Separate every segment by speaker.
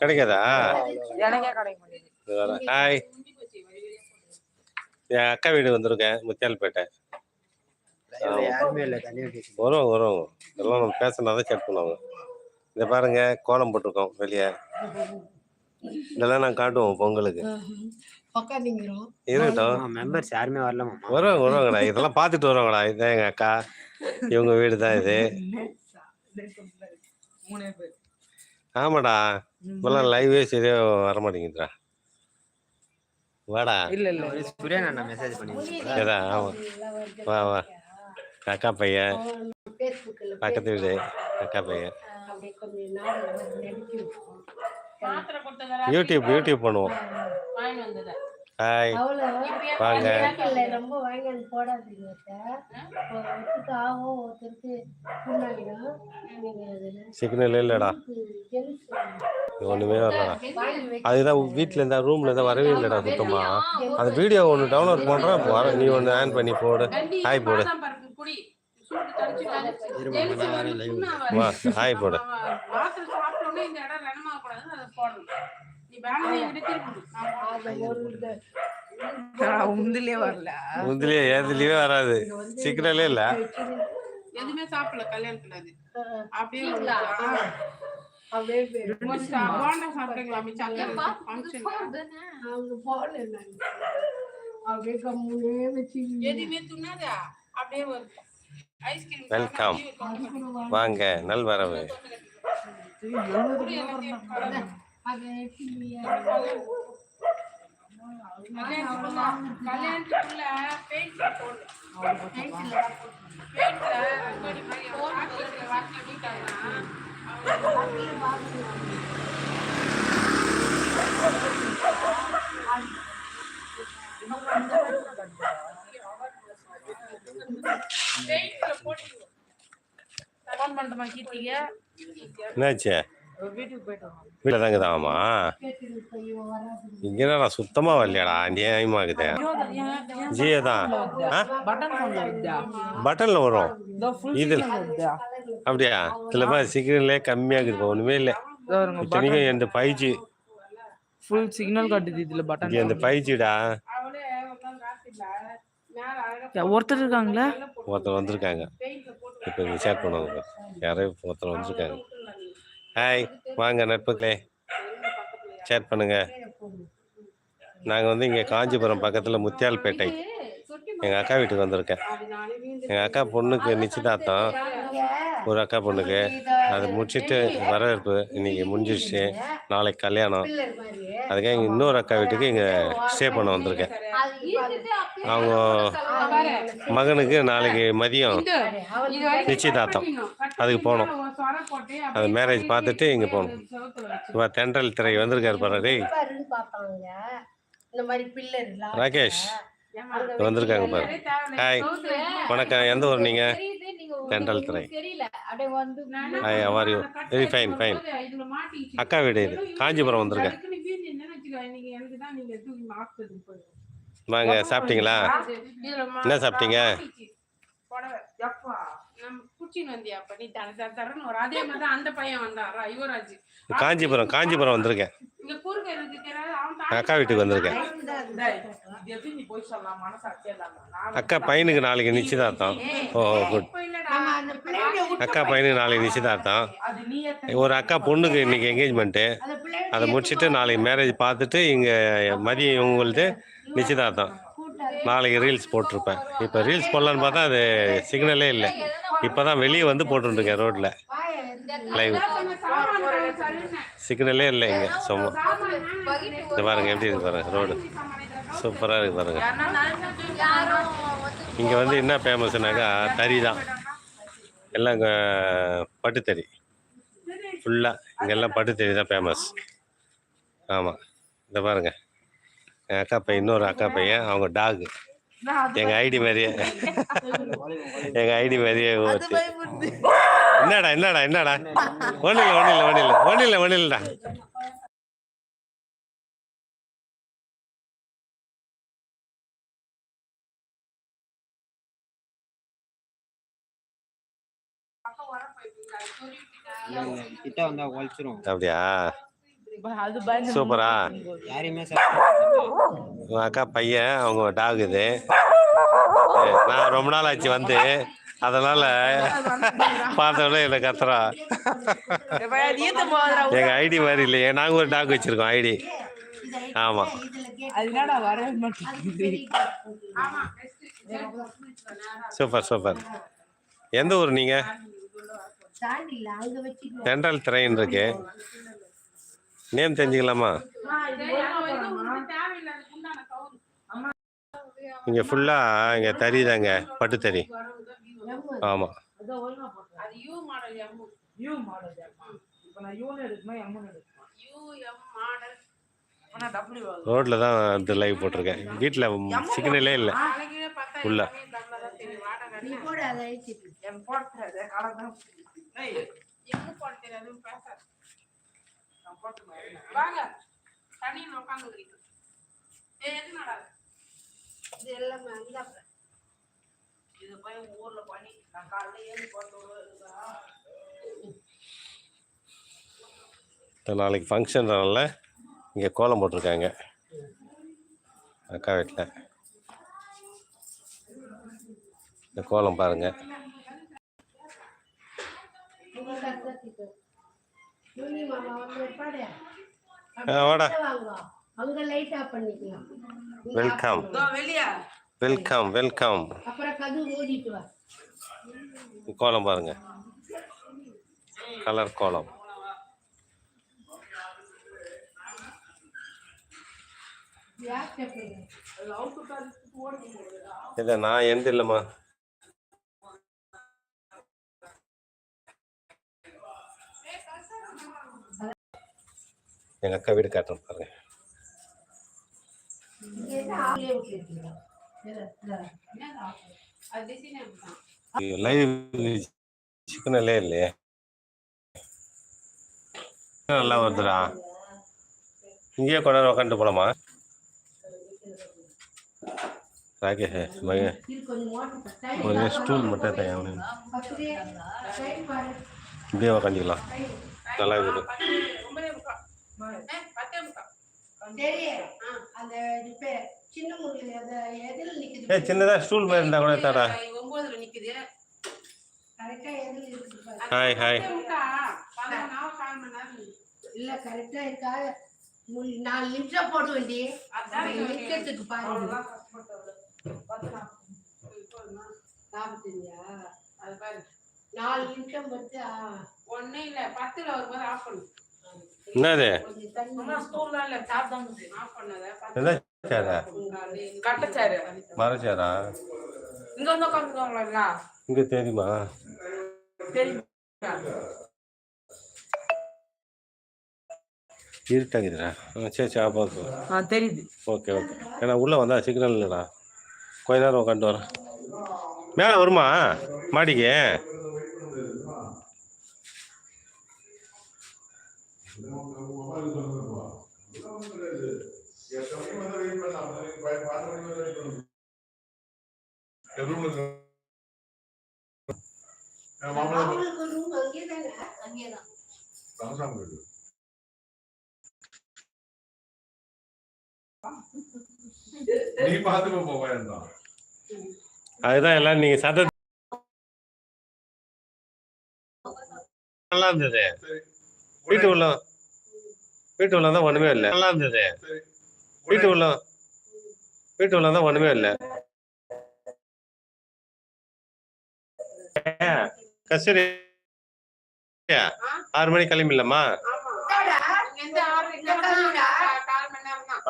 Speaker 1: கிடைக்காதா. ஹாய். என் அக்கா வீடு வந்திருக்கேன் முத்தியால்பேட்டை.
Speaker 2: இதுல யாருமே இல்ல தனியா பேசுங்க
Speaker 1: வரும் வரும் எல்லாம் நம்ம பேசினா தான் செக் பண்ணுவாங்க. இதை பாருங்க கோலம் போட்டிருக்கோம் வெளியே. இதெல்லாம் நான் காட்டுவோம் பொங்கலுக்கு. இருக்கட்டும்.
Speaker 2: மெம்பர்ஸ் யாருமே வரல மாமா
Speaker 1: வருவாங்க வருவாங்கடா. இதெல்லாம் பார்த்துட்டு வருவாங்கடா. இதுதான் எங்க அக்கா. இவங்க வீடு தான் இது. ஆமாடா. இப்பெல்லாம் லைவே சரியா வர மாட்டேங்குதுடா வாடா
Speaker 3: இல்ல இல்ல
Speaker 2: சுரேன் அண்ணா மெசேஜ் பண்ணிருந்தாங்க
Speaker 1: ஏதா ஆமா. வா வா. அக்கா பையன். பக்கத்து வீடு. அக்கா பையன். யூடியூப் யூடியூப் பண்ணுவோம். ஹாய் வாங்க.
Speaker 4: ரொம்ப வாங்கி போடாதீங்க ஒருத்தருக்கு ஆகும் ஒருத்தருக்கு அதுல
Speaker 1: சிக்னல் இல்லைடா. ஒண்ணுமே வரலடா. அதுதான் வீட்டில் இருந்தா ரூம்ல இருந்தா வரவே இல்லைடா சுத்தமா. அந்த வீடியோ ஒன்று டவுன்லோட் பண்றேன் வர நீ ஒன்று ஆன் பண்ணி போடு. ஹாய் போடு. வா. ஹாய் போடு.
Speaker 3: உந்துலயே வரல.
Speaker 1: இதுலயே எதுலயே வராது. சிக்னலே இல்ல.
Speaker 5: எதுவுமே சாப்பிடல கல்யாணத்துல அது அப்படியே
Speaker 1: வெல்கம் வாங்க நல்வரவு.
Speaker 5: கல்யாணத்துக்குள்ள பெயிண்ட் ஃபோன்
Speaker 1: என்னாச்சு? வீட்டில் தாங்க தாமா இங்கே நான் சுத்தமா வரலையாடா நியாயமாகுது ஜியோ தான். பட்டன்ல வரும். இதுல. அப்படியா? இதில் பா சிக்னல்லே கம்மியாகுது ஒன்றுமே இல்லை. இத்தனைக்கும் இந்த ஃபைவ் ஜி
Speaker 3: ஃபுல் சிக்னல் காட்டுது இதுல பட்டன்
Speaker 1: இந்த
Speaker 3: ஒருத்தர் இருக்காங்களா?
Speaker 1: ஒருத்தர் வந்திருக்காங்க. இப்போ ஷேர் பண்ணுவாங்க. யாரோ ஒருத்தர் வந்திருக்காங்க. ஹாய் வாங்க நட்புகளே. ஷேர் பண்ணுங்க. நாங்கள் வந்து இங்கே காஞ்சிபுரம் பக்கத்தில் முத்தியால்பேட்டை. எங்கள் அக்கா வீட்டுக்கு வந்திருக்கேன். எங்கள் அக்கா பொண்ணுக்கு நிச்சயதார்த்தம். ஒரு அக்கா பொண்ணுக்கு. அது முடிச்சிட்டு வரவேற்பு இன்னைக்கு முடிஞ்சிருச்சு. நாளைக்கு கல்யாணம். அதுக்காக இங்கே இன்னொரு அக்கா வீட்டுக்கு இங்கே ஸ்டே பண்ண வந்திருக்கேன். அவங்க மகனுக்கு நாளைக்கு மதியம் நிச்சயதார்த்தம். அதுக்கு போகணும். அது மேரேஜ் பார்த்துட்டு இங்கே போகணும். இவ தென்றல் திரை வந்திருக்காரு பாரு ராகேஷ். வந்திருக்காங்க பாரு. ஹாய். வணக்கம். எந்த ஊர் நீங்கள் தென்றல் திரை.
Speaker 4: தெரியல. அப்படியே வந்து
Speaker 1: hi our you very fine fine அக்கா வீடு இது. காஞ்சிபுரம் வந்திருக்கேன். வாங்க சாப்பிட்டீங்களா? என்ன சாப்பிட்டீங்க? காஞ்சிபுரம் காஞ்சிபுரம் வந்திருக்கேன். அக்கா வீட்டுக்கு வந்திருக்கேன். அக்கா பையனுக்கு நாளைக்கு நிச்சயதார்த்தம். Oh good. அக்கா பையனுக்கு நாளைக்கு நிச்சயதார்த்தம்.
Speaker 5: அது நீயே
Speaker 1: ஒரு அக்கா பொண்ணுக்கு இன்னைக்கு என்கேஜ்மெண்ட்டு
Speaker 4: அந்த பிள்ளை
Speaker 1: அதை முடிச்சுட்டு நாளைக்கு மேரேஜ் பார்த்துட்டு இங்கே மதியம் இவங்கள்து நிச்சயதார்த்தம். நாளைக்கு ரீல்ஸ் போட்டிருப்பேன். இப்போ ரீல்ஸ் போடலான்னு பார்த்தா அது சிக்னலே இல்லை. இப்போ தான் வெளியே வந்து போட்டுருக்கேன் ரோட்டில் லைவ் சிக்னலே இல்லை இங்கே. சும்மா இது பாருங்க எப்படி இருக்கு பாருங்க ரோடு. சூப்பராக இருக்கு பாருங்க. இங்கே வந்து என்ன ஃபேமஸ்னாக்கா தறி தான். எல்லாம் இங்கே பட்டுத்தறி ஃபுல்லாக இங்கெல்லாம் பட்டுத்தறி தான் ஃபேமஸ் ஆமாம் இந்த பாருங்க. என் அக்கா பையன் இன்னொரு அக்கா பையன் அவங்க டாகு எங்கள் ஐடி மாதிரியே. எங்கள் ஐடி மாதிரியே என்னடா என்னடா என்னடா? ஒன்றும் இல்லை ஒன்றும் இல்லை ஒன்றும் இல்லை ஒன்றும் இல்லை இல்லைடா
Speaker 2: உழைச்சிரும்
Speaker 1: அப்படியா? சூப்பரா? உங்க அக்கா பையன் அவங்க டாக் இது. நான் ரொம்ப நாள் ஆச்சு வந்து. அதனால பார்த்தோன்னே என்ன கத்துறா. எங்க ஐடி மாதிரி இல்லையே. நாங்க ஒரு டாக் வச்சிருக்கோம் ஐடி ஆமா. Super super. எந்த ஊர் நீங்க? சென்ட்ரல் ட்ரெயின் இருக்கு. நேம் தெரிஞ்சுக்கலாமா? இங்க ஃபுல்லா இங்க தறி தாங்க பட்டு தறி. ஆமா.
Speaker 5: அது U model M
Speaker 3: U model இப்போ நான் யூன்னு எடுக்குமா எம்னு எடுக்குமா
Speaker 5: யூ எம் மாடல்
Speaker 3: இப்போ நான் டபுள்யூ
Speaker 1: ரோட்ல தான் வந்து லைவ் போட்டிருக்கேன் வீட்டுல சிக்னலே இல்லை உள்ள.
Speaker 5: போட வாங்க. தண்ணியில் உட்காந்துக்கிறீங்க ஏ எது நடாது
Speaker 4: இது எல்லாமே அந்த
Speaker 3: இது போய் ஊர்ல பண்ணி நான் காலைல ஏறி போட்டு
Speaker 1: நாளைக்கு ஃபங்க்ஷன்றனால இங்கே கோலம் போட்டிருக்காங்க. அக்கா வீட்டில் இந்த கோலம் பாருங்க. வெல்கம்
Speaker 3: வெளியா.
Speaker 1: வெல்கம் வெல்கம் கோலம் பாருங்க. கலர் கோலம். இதை நான் எந்த இல்லைம்மா. எங்கள் அக்கா வீடு காட்டுறேன் பாருங்க. லைவ் சிக்கனலே இல்லையே நல்லா வருதுடா. இங்கேயே கொஞ்ச நேரம் உட்காந்துட்டு போலாமா? ராகேஷ்
Speaker 4: மோட்டர்
Speaker 1: ஒரு ஸ்டூல் மட்டும் தான் அவனு. இப்படியே உக்காந்துக்கலாம். நல்லா இருக்குது.
Speaker 5: ஏ பத்தே முக்கா.
Speaker 4: சரி அந்த இது பேர் சின்ன முள்ளு அந்த எதில்
Speaker 1: ஏ
Speaker 4: நிக்குது
Speaker 1: சின்னதாக ஸ்டூல் மாதிரி இருந்தால் கூட தாடா.
Speaker 5: ஒன்பதுல நிக்குது.
Speaker 1: Hi hi.
Speaker 4: இல்ல கரெக்டா இருக்கா? நாலு நிமிஷம் போட வேண்டி.
Speaker 5: அதான்
Speaker 4: நிக்கிறதுக்கு பாருங்க. நாற்பத்தஞ்சா
Speaker 5: அது பாரு
Speaker 4: நாலு நிமிஷம் ஆ,
Speaker 5: ஒண்ணே இல்ல. பத்துல வரும்போது ஆஃப் பண்ணு.
Speaker 1: என்னது? மரச்சேரா?
Speaker 3: இங்க
Speaker 1: தெரியுமா? இருட்டாக்குதுடா சரி சரி அப்போ ஓகே
Speaker 3: தெரியுது.
Speaker 1: Okay okay. ஏன்னா உள்ளே வந்தா சிக்னல் இல்லைடா. கொஞ்ச நேரம் உட்காந்துட்டு வரேன். மேலே வருமா? மாடிக்கு?
Speaker 4: அங்கேதான்.
Speaker 6: நீ பாத்துக்கோ போவேன் தான்
Speaker 1: அதுதான் எல்லாம் நீங்கள் சத நல்லா இருந்தது. வீட்டு உள்ள வீட்டு உள்ள தான் ஒன்றுமே இல்லை. நல்லா இருந்தது. வீட்டு உள்ள வீட்டு உள்ள தான் ஒன்றுமே இல்லை. கஸ்தூரி ஆறு கிளம்பிடலாமா?
Speaker 5: மணி தான்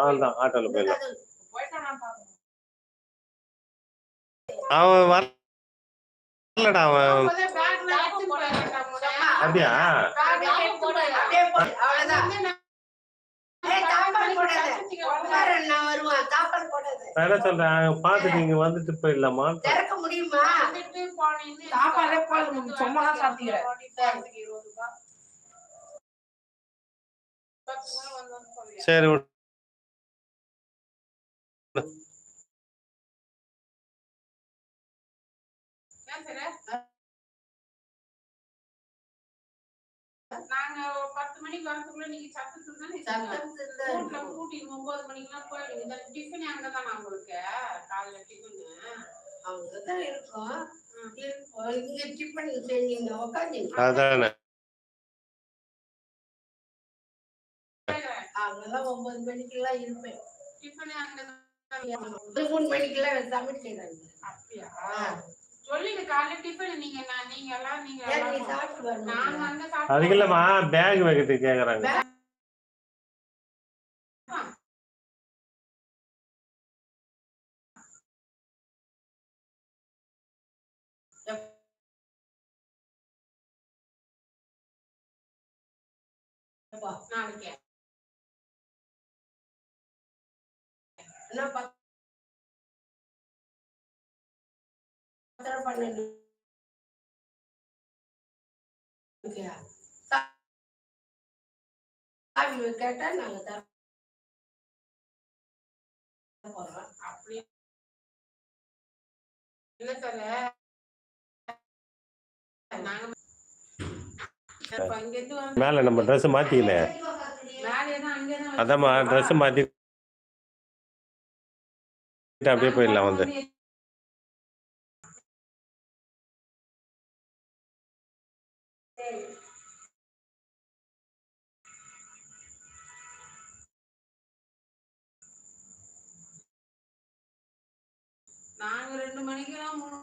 Speaker 1: அவன் தான் ஆட்டோவில் போயிடலாம். அவன் வரலடா அவன். அப்படியா
Speaker 5: பேக்ல எடுத்து போட
Speaker 4: அப்படியே போடு, அவ்வளவுதான்.
Speaker 5: வந்து நான்
Speaker 4: ஏய், தாப்பால் போடாத.
Speaker 1: என்ன சொல்றேன்? பார்த்துட்டு இங்க வந்துட்டு போயிடலாமா?
Speaker 4: திறக்க முடியுமா?
Speaker 3: சாப்பாடே போதும்,
Speaker 5: வந்தோன்னு சொல்றியா?
Speaker 1: சரி
Speaker 5: நாங்க பத்து மணிக்கு வரதுக்குள்ள நீங்க சத்தத்துக்கு தானே
Speaker 4: சத்தத்துல
Speaker 5: வீட்டுல கூட்டி ஒன்பது மணிக்கெல்லாம் போயிடுங்க இந்த டிஃபன் அங்கதானா உங்களுக்கு காலையில டிஃபன்
Speaker 4: அங்கதான் இருக்கும். இங்க டிஃபன் செஞ்சீங்க உட்காந்தீங்க
Speaker 1: அதானே.
Speaker 4: அங்கதான் ஒன்பது மணிக்கெல்லாம் இருப்பேன்.
Speaker 5: டிஃபன் அங்கதான்.
Speaker 4: மூணு மணிக்கெல்லாம் சமைக்கிறாங்க
Speaker 5: அப்படியா? காலையில டிஃபன் நீங்க நான் நீங்க எல்லாம் நீங்க
Speaker 4: ஏன் நீ
Speaker 5: எல்லாம்
Speaker 4: சாப்பிட்டு
Speaker 5: நாங்க
Speaker 4: வரணும்
Speaker 5: வந்து
Speaker 1: அதுக்கு இல்லம்மா பேக் வைக்கிறதுக்கு கேக்குறாங்க.
Speaker 5: நாளைக்கு.
Speaker 4: என்ன பத்திரம் பண்ணு சாவி கேட்டா நாங்க தர போறோம்.
Speaker 5: அப்படி
Speaker 1: மேல நம்ம ட்ரெஸ் மாத்திக்கல அதாம்மா ட்ரெஸ் மாத்தி அப்படியே போயிடலாம் வந்து.
Speaker 5: மணிக்கெல்லாம் மூணு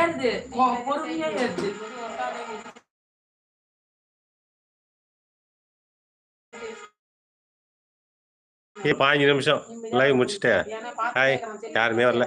Speaker 3: ஏறுது பொ- பொறுமையா ஏறுது.
Speaker 1: ஏ பாஞ்சு நிமிஷம். லைவ் முடிச்சுட்டு ஹாய் யாருமே வரல.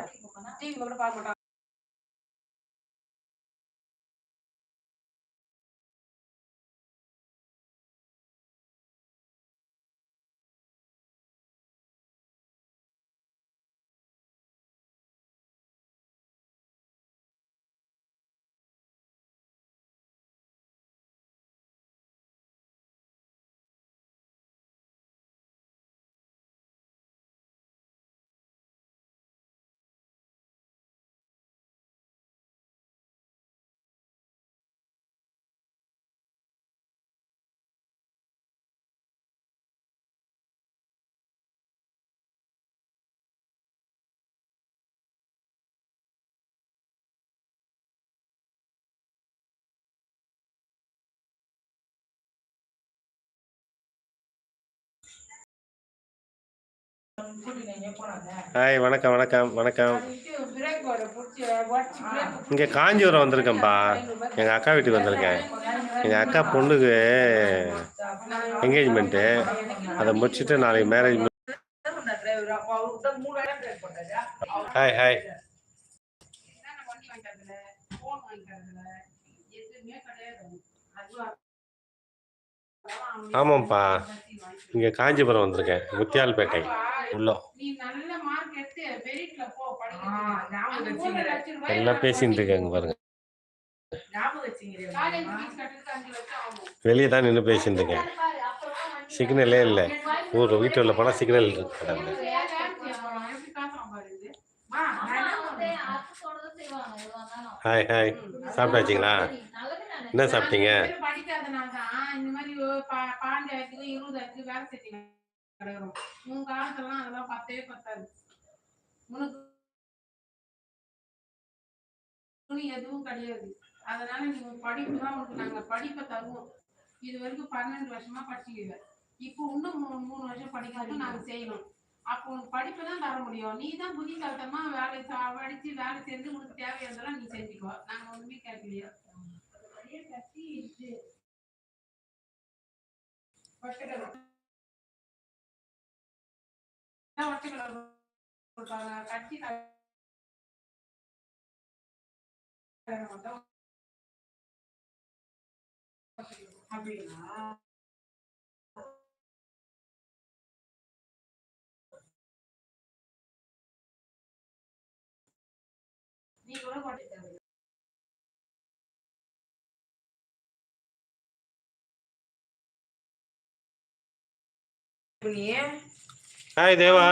Speaker 1: ஹாய் வணக்கம் வணக்கம் வணக்கம். இங்கே காஞ்சிபுரம் வந்திருக்கேன்ப்பா. எங்கள் அக்கா வீட்டுக்கு வந்திருக்கேன். எங்கள் அக்கா பொண்ணுக்கு என்கேஜ்மெண்ட்டு அதை முடிச்சுட்டு நாளைக்கு மேரேஜ் ஹாய் ஹாய் ஆமாம்ப்பா. இங்கே காஞ்சிபுரம் வந்திருக்கேன் முத்தியால்பேட்டை. உள்ள.
Speaker 5: நீ நல்ல.
Speaker 1: எல்லாம் பேசிட்டு இருக்காங்க பாருங்க. வெளியே தான் நின்று பேசிட்டு இருக்கேன். சிக்னலே இல்லை. ஊர் வீட்டு உள்ள போனால் சிக்னல் இருக்கு.
Speaker 5: ஏன் எப்படி காசு பாருது
Speaker 3: அம்மா, நான் என்ன பண்ணேன்?
Speaker 1: Hi hi. சாப்பிட்டாச்சிங்களா? என்ன சாப்பிட்டீங்க?
Speaker 5: இந்த மாதிரி பா- பாஞ்சாயிரத்துக்கு இருபதாயிரத்துக்கு வேலை செஞ்சு கிடக்குறோம். உன் காலத்துலாம் அதெல்லாம் பத்தவே பத்தாது. உனக்கு துணி எதுவும் கிடையாது. அதனால நீ படிப்பு தான் உனக்கு நாங்க படிப்பை தருவோம். இது வரைக்கும் பன்னெண்டு வருஷமா படிச்சுக்கல இப்போ இன்னும் மூணு மூணு வருஷம் படிக்கிறதுக்கு நாங்க செய்யணும். அப்போ உனக்கு படிப்பை தான் தர முடியும். நீ தான் புத்திசாலித்தனமா வேலை படிச்சு வேலை செஞ்சு உனக்கு தேவையானதெல்லாம் நீ செஞ்சுக்கோ. நாங்க ஒண்ணுமே கேட்கலையா? கட்டி இது ஒட்டக்கடை. அதான் ஒட்டக்கடை கொடுப்பாங்க. கட்டி க- அப்படிங்களா நீ கூட போட்டு
Speaker 1: ஹாய் தேவா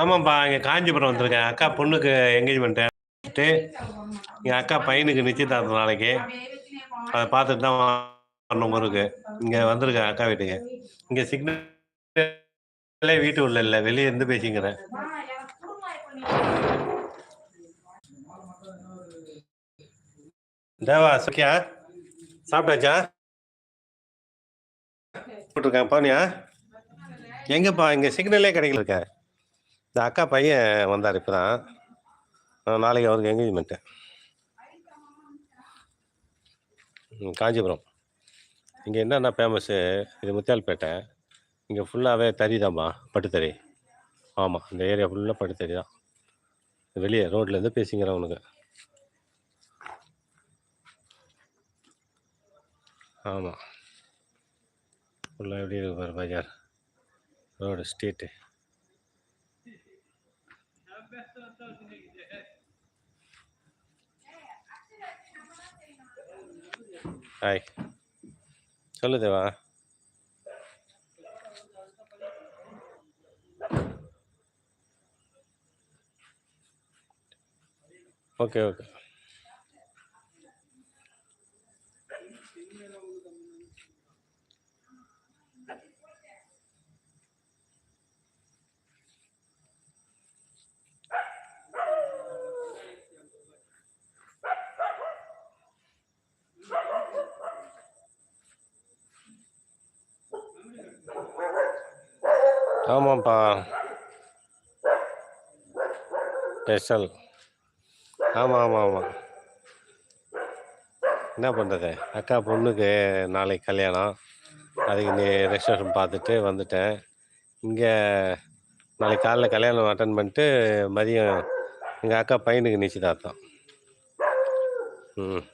Speaker 1: ஆமாப்பா இங்கே காஞ்சிபுரம் வந்திருக்கேன். அக்கா பொண்ணுக்கு என்கேஜ்மெண்ட் எங்கள் அக்கா பையனுக்கு நிச்சயதார்த்தம் நாளைக்கு. அதை பார்த்துட்டு தான் வரணும் ஊருக்கு. இங்கே வந்திருக்கேன் அக்கா வீட்டுக்கு. இங்கே சிக்னல் வீட்டு உள்ள இல்லை வெளியே இருந்து பேசிக்கிறேன். தேவா சுக்கியா சாப்பிட்டாச்சா? போட்டிருக்கேன் பானியா எங்கேப்பா இங்கே சிக்னலே கிடைக்கல இருக்க. இந்த அக்கா பையன் வந்தார் இப்போ தான் நாளைக்கு அவருக்கு என்கேஜ்மெண்ட்டு ம், காஞ்சிபுரம். இங்கே என்னென்ன ஃபேமஸ்ஸு இது முத்தியால்பேட்டை. இங்கே ஃபுல்லாகவே தறி தான்ப்பா பட்டுத்தறி. ஆமாம் இந்த ஏரியா ஃபுல்லாக பட்டுத்தறி தான் வெளியே ரோட்லேருந்து பேசிங்கிறேன் ஆமாம் ஃபுல்லாக எப்படி இருக்கு பாரு பஜார். ரோடு ஸ்ட்ரீட்டு ஹாய் சொல்லு தேவா. ஓகே ஓகே ஆமாப்பா. ஸ்பெஷல். ஆமாம் ஆமாம் ஆமாம் என்ன பண்ணுறது அக்கா பொண்ணுக்கு நாளைக்கு கல்யாணம். அதுக்கு நீ ரெஸ்டாரண்ட் பார்த்துட்டு வந்துட்டேன். இங்கே நாளைக்கு காலைல கல்யாணம் அட்டன் பண்ணிட்டு மதியம் எங்கள் அக்கா பையனுக்கு நிச்சயதார்த்தம் ம்.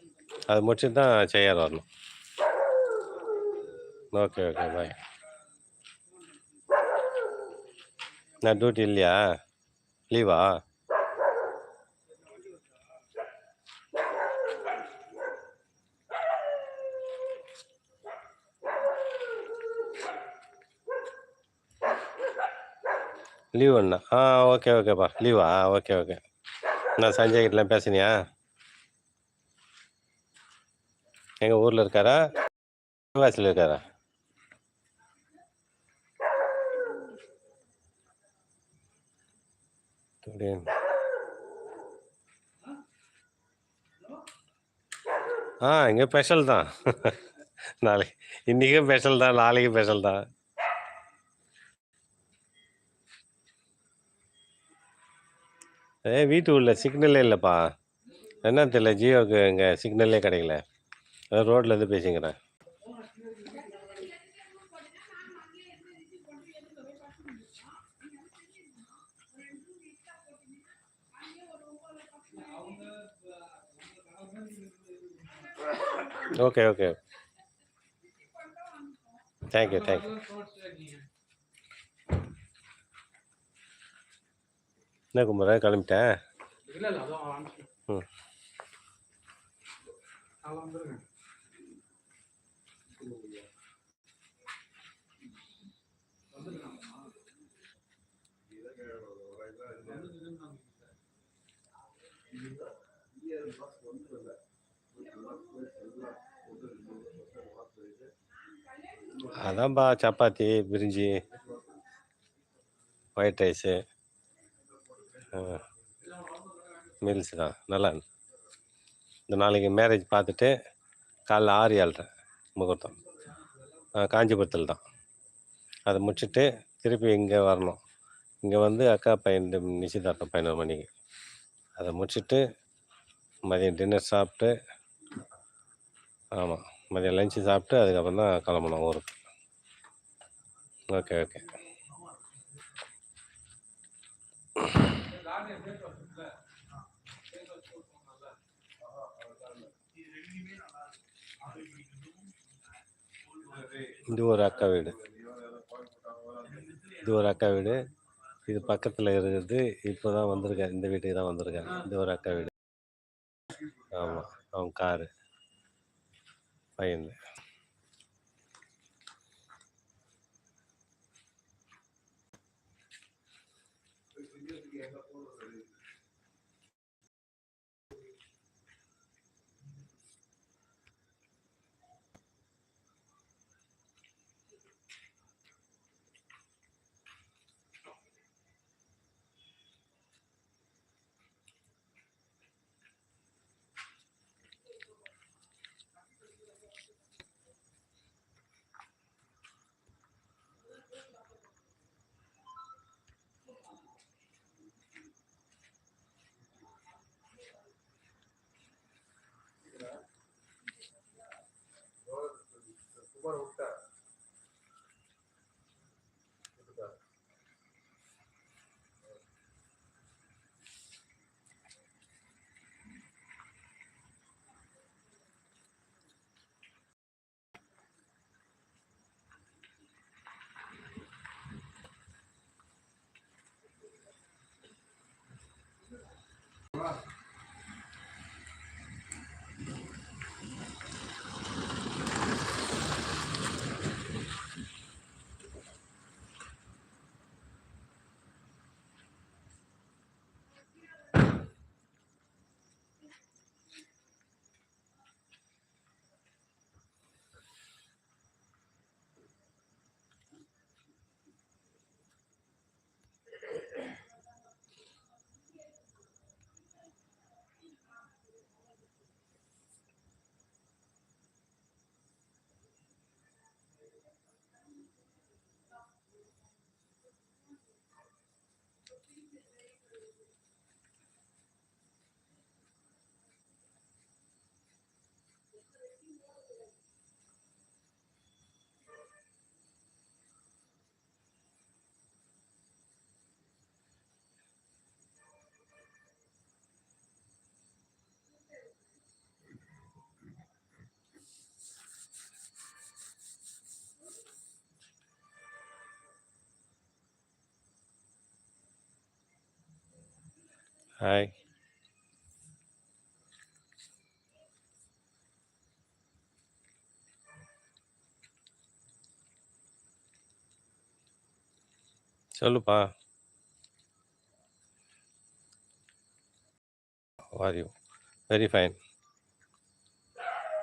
Speaker 1: அது முடிச்சுட்டு தான் செய்யார் வரணும். ஓகே ஓகே பாய் நான் டியூட்டி இல்லையா? லீவா லீவ் ஒன்றா ஆ ஓகே ஓகேப்பா லீவா ஓகே ஓகே நான் சஞ்சய் கிட்டலாம் பேசினியா? எங்கள் ஊரில் இருக்காரா? வாசியில் இருக்காரா? அப்படின்னு ஆ இங்கே ஸ்பெஷல் தான் நாளைக்கு இன்றைக்கும் ஸ்பெஷல் தான் நாளைக்கும் ஸ்பெஷல் தான் ஏ வீட்டு உள்ள சிக்னலே இல்லைப்பா என்ன தெரியல ஜியோவுக்கு இங்கே சிக்னலே கிடைக்கல அதான் இருந்து பேசிக்கிறேன் ஓகே ஓகே தேங்க்யூ தேங்க்யூ என்ன கும்பர கிளம்பிட்டேன். ம். அதான்பா சப்பாத்தி பிரிஞ்சி ஒயிட் ரைஸு மீல்ஸ் தான். நல்லா இந்த நாளைக்கு மேரேஜ் பார்த்துட்டு காலைல ஆறு ஏழ்ரை முகூர்த்தம். காஞ்சிபுரத்தில் தான். அதை முடிச்சுட்டு திருப்பி இங்கே வரணும். இங்கே வந்து அக்கா பையன் நிச்சயதார்த்தம் பதினோரு மணிக்கு. அதை முடிச்சுட்டு மதியம் டின்னர் சாப்பிட்டு ஆமாம் மதியம் லஞ்சு சாப்பிட்டு அதுக்கப்புறம் தான் கிளம்பணும் ஊருக்கு. ஓகே ஓகே இது ஒரு அக்கா வீடு. இது ஒரு அக்கா வீடு. இது பக்கத்தில் இருக்கிறது இப்போ தான் வந்திருக்கேன் இந்த வீட்டுக்கு தான் வந்திருக்கேன் இது ஒரு அக்கா வீடு. ஆமாம் அவன் காரு. பையன் ஹாய் சொல்லுப்பா. வாரியம் வெரி ஃபைன்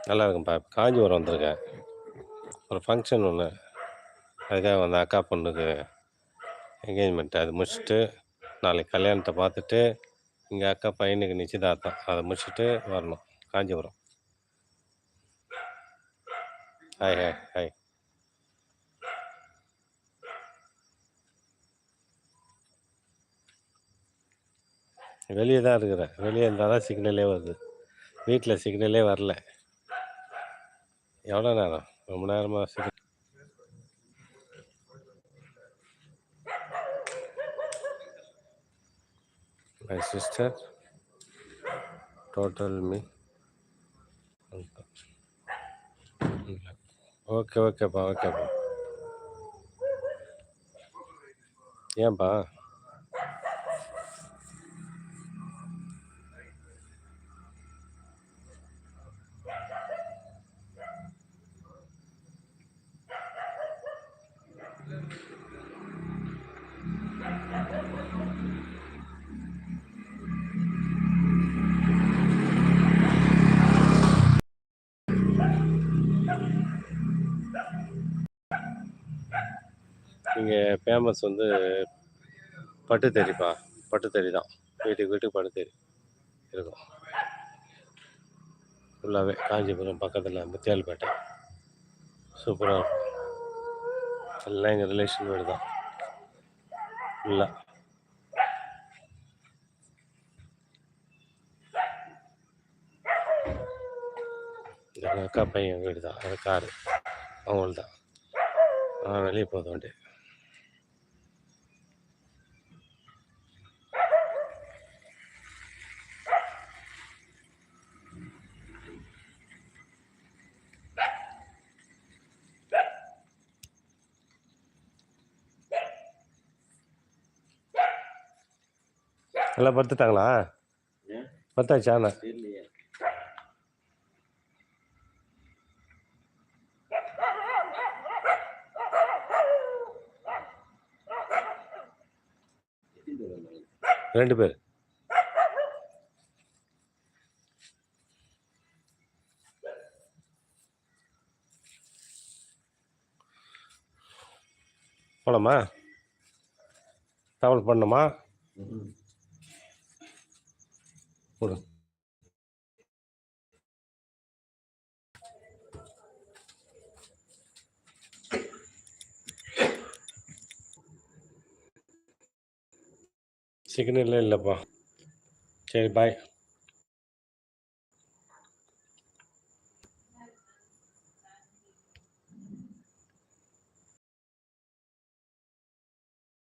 Speaker 1: நல்லா இருக்கும்ப்பா காஞ்சிபுரம் வந்திருக்கேன் ஒரு ஃபங்க்ஷன் ஒன்று அதுக்காக வந்த அக்கா பொண்ணுக்கு என்கேஜ்மெண்ட் அது முடிச்சுட்டு நாளைக்கு கல்யாணத்தை பார்த்துட்டு இங்கே அக்கா பையனுக்கு நிச்சயதார்த்தம். அதை முடிச்சுட்டு வரணும். காஞ்சிபுரம். ஹாய் ஹாய் ஹாய் வெளியே தான் இருக்கிறேன் வெளியே இருந்தால் தான் சிக்னலே வருது. வீட்டில் சிக்னலே வரல. எவ்வளோ நேரம்? ரொம்ப நேரமாக my sister total me okay okay ba okay ba yeah ba இங்கே ஃபேமஸ் வந்து பட்டுத்தறிப்பா பட்டுத்தறி தான் வீட்டுக்கு வீட்டுக்கு பட்டுத்தறி இருக்கும். ஃபுல்லாகவே காஞ்சிபுரம் பக்கத்தில் முத்தியால்பேட்டை. சூப்பராக இருக்கும். எல்லாம் எங்கள் ரிலேஷன் வீடு தான். ஃபுல்லாக எங்கள் அக்கா பையன் வீடு தான். அது காரு அவங்கள்தான். நான் வெளியே போக எல்லாம் படுத்துட்டாங்களா? பத்தாச்சாண்ணா ரெண்டு பேர். போலாமா? டிராவல் பண்ணணுமா? சிக்னல்லே இல்லைப்பா. சரி பாய்